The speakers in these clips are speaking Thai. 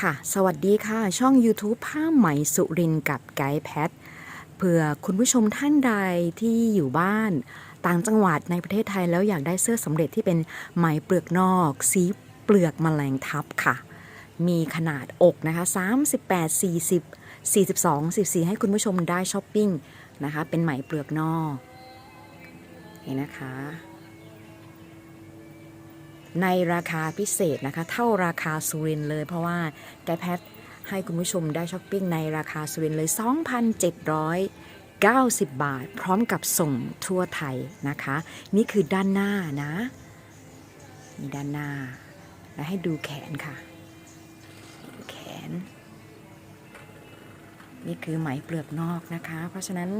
ค่ะ สวัสดีค่ะ ช่อง YouTube ผ้าไหมสุรินกับไกด์แพทเผื่อคุณผู้ชมท่านใดที่อยู่บ้าน ต่างจังหวัดในประเทศไทยแล้วอยากได้เสื้อสำเร็จที่เป็นไหมเปลือกนอก สีเปลือกแมลงทับค่ะ มีขนาดอกนะคะ 38 40 42 44 ให้คุณผู้ชมได้ช้อปปิ้งนะคะ เป็นไหมเปลือกนอก เห็นนะคะ ในราคาพิเศษนะคะ เท่าราคาสุรินเลย เพราะว่าไกด์แพทให้คุณผู้ชมได้ช้อปปิ้งในราคาสุรินเลย 2,790 บาท พร้อมกับส่งทั่วไทยนะคะ นี่คือด้านหน้านะนี่ด้านหน้า แล้วให้ดูแขนค่ะ แขน นี่คือไหมเปลือกนอกนะคะ เพราะฉะนั้น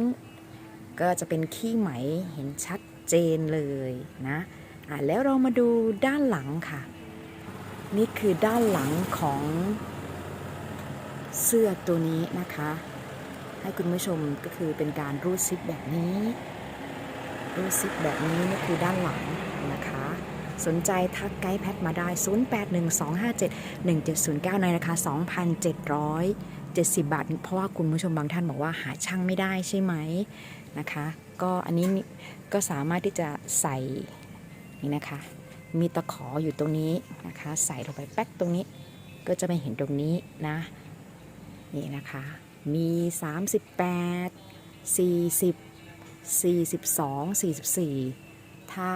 ก็จะเป็นขี้ไหมเห็นชัดเจนเลยนะ อะแล้วเรามาดูด้านหลังค่ะ นี่คือด้านหลังของเสื้อตัวนี้นะคะ ให้คุณผู้ชมก็คือเป็นการรูดซิปแบบนี้ รูดซิปแบบนี้นี่คือด้านหลังนะคะ สนใจทักไกด์แพทมาได้ 0812571709 ในราคา 2,770 บาท เพราะว่าคุณผู้ชมบางท่านบอกว่าหาช่างไม่ได้ใช่ไหมนะคะ ก็อันนี้ก็สามารถที่จะใส่ นี่นะคะ มีตะขออยู่ตรงนี้นะคะ ใส่ลงไปแป๊กตรงนี้ ก็จะไม่เห็นตรงนี้นะ นี่นะคะ มี 38 40 42 44 ถ้า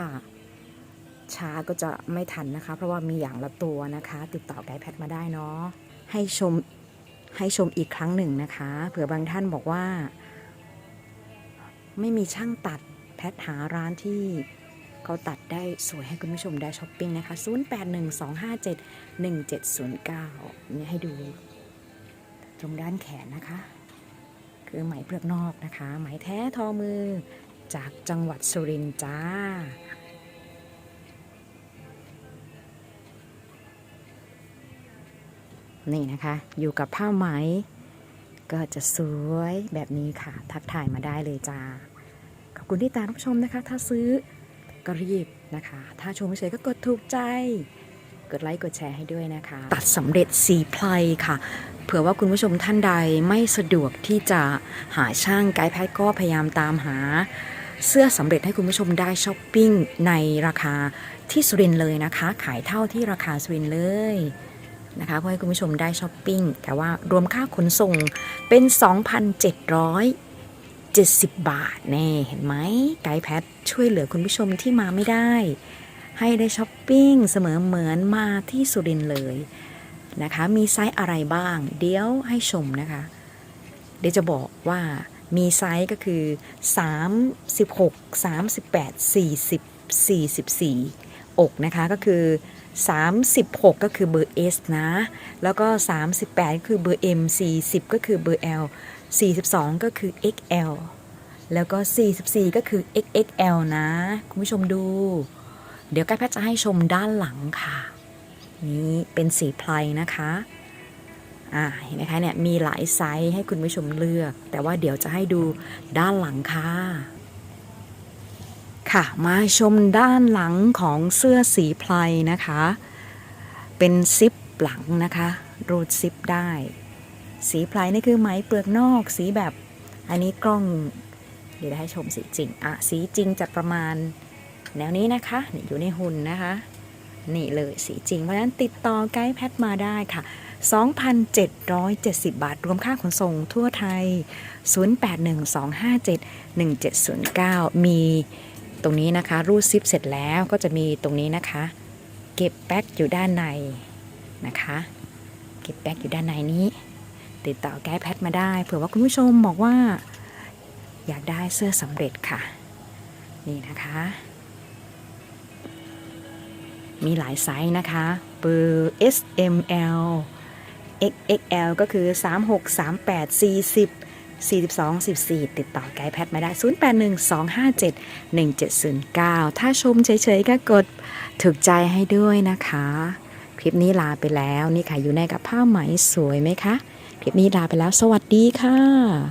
ช้าก็จะไม่ทันนะคะ เพราะว่ามีอย่างละตัวนะคะ ติดต่อไกด์แพทมาได้เนาะ ให้ชมให้ชมอีกครั้งหนึ่งนะคะ เผื่อบางท่านบอกว่า ไม่มีช่างตัดแพทหาร้านที่ เขาตัดได้สวยให้คุณผู้ชมได้ช้อปปิ้งนะคะ 0812571709 นี่ให้ดูตรงด้านแขนนะคะ คือไหมเปลือกนอกนะคะ ไหมแท้ทอมือจากจังหวัดสุรินทร์จ้านี่นะคะ อยู่กับผ้าไหม ก็จะสวยแบบนี้ค่ะ ทักถ่ายมาได้เลยจ้า ขอบคุณที่ตามรับชมนะคะ ถ้าซื้อ ก็รีบนะคะ ถ้าชมเฉยก็กดถูกใจ กดไลค์กดแชร์ให้ด้วยนะคะ ตัดสำเร็จสีไพลค่ะ เผื่อว่าคุณผู้ชมท่านใดไม่สะดวกที่จะหาช่างไกด์แพทย์ก็พยายามตามหา เสื้อสำเร็จให้คุณผู้ชมได้ช้อปปิ้งในราคาที่สุรินเลยนะคะ ขายเท่าที่ราคาสุรินเลยนะคะเพื่อให้คุณผู้ชมได้ช้อปปิ้งแต่ว่ารวมค่าขนส่งเป็น 70 บาทแน่เห็นไหมไกด์แพทช่วยเหลือคุณผู้ชมที่มาไม่ได้ ให้ได้ช้อปปิ้งเสมอเหมือนมาที่สุรินเลยนะคะ มีไซส์อะไรบ้าง เดี๋ยวให้ชมนะคะ เดี๋ยวจะบอกว่ามีไซส์ก็คือ 36 38 40 44 อกนะคะก็คือ 36 ก็คือเบอร์ S นะ แล้วก็ 38 ก็คือเบอร์ M 40 ก็คือเบอร์ L 42 ก็คือ XL แล้วก็ 44 ก็คือ XXL นะ คุณผู้ชมดู เดี๋ยวใกล้แพทย์จะให้ชมด้านหลังค่ะ นี่เป็นสีไพลนะคะอ่าเห็นไหมคะเนี่ยมีหลายไซส์ให้คุณผู้ชมเลือก แต่ว่าเดี๋ยวจะให้ดูด้านหลังค่ะ ค่ะมาชมด้านหลังของเสื้อสีไพลนะคะ เป็นซิปหลังนะคะ รูดซิปได้ สีพลนี่คือไหมเปลือกนอกสีแบบอันนี้กล้อง เดี๋ยวให้ชมสีจริงอะสีจริงจะประมาณแนวนี้นะคะนี่อยู่ในหุ่นนะคะ นี่เลยสีจริง เพราะฉะนั้นติดต่อไกด์แพทมาได้ค่ะ 2,770 บาท รวมค่าขนส่งทั่วไทย 0812571709 มีตรงนี้นะคะ รูดซิปเสร็จแล้วก็จะมีตรงนี้นะคะ เก็บแป๊กอยู่ด้านในนะคะ เก็บแป๊กอยู่ด้านในนี้ ติดต่อไกด์แพทมาได้ เผื่อว่าคุณผู้ชมบอกว่า อยากได้เสื้อสำเร็จค่ะ นี่นะคะ มีหลายไซส์นะคะเบอร์ S M L XXL ก็คือ 36 38 40 42 14 ติดต่อไกด์แพทมาได้ 0812571709 ถ้าชมเฉยๆ ก็กดถูกใจให้ด้วยนะคะ คลิปนี้ลาไปแล้ว นี่ค่ะ อยู่ในกับผ้าไหมสวยไหมคะ คลิปนี้ลาไปแล้ว สวัสดีค่ะ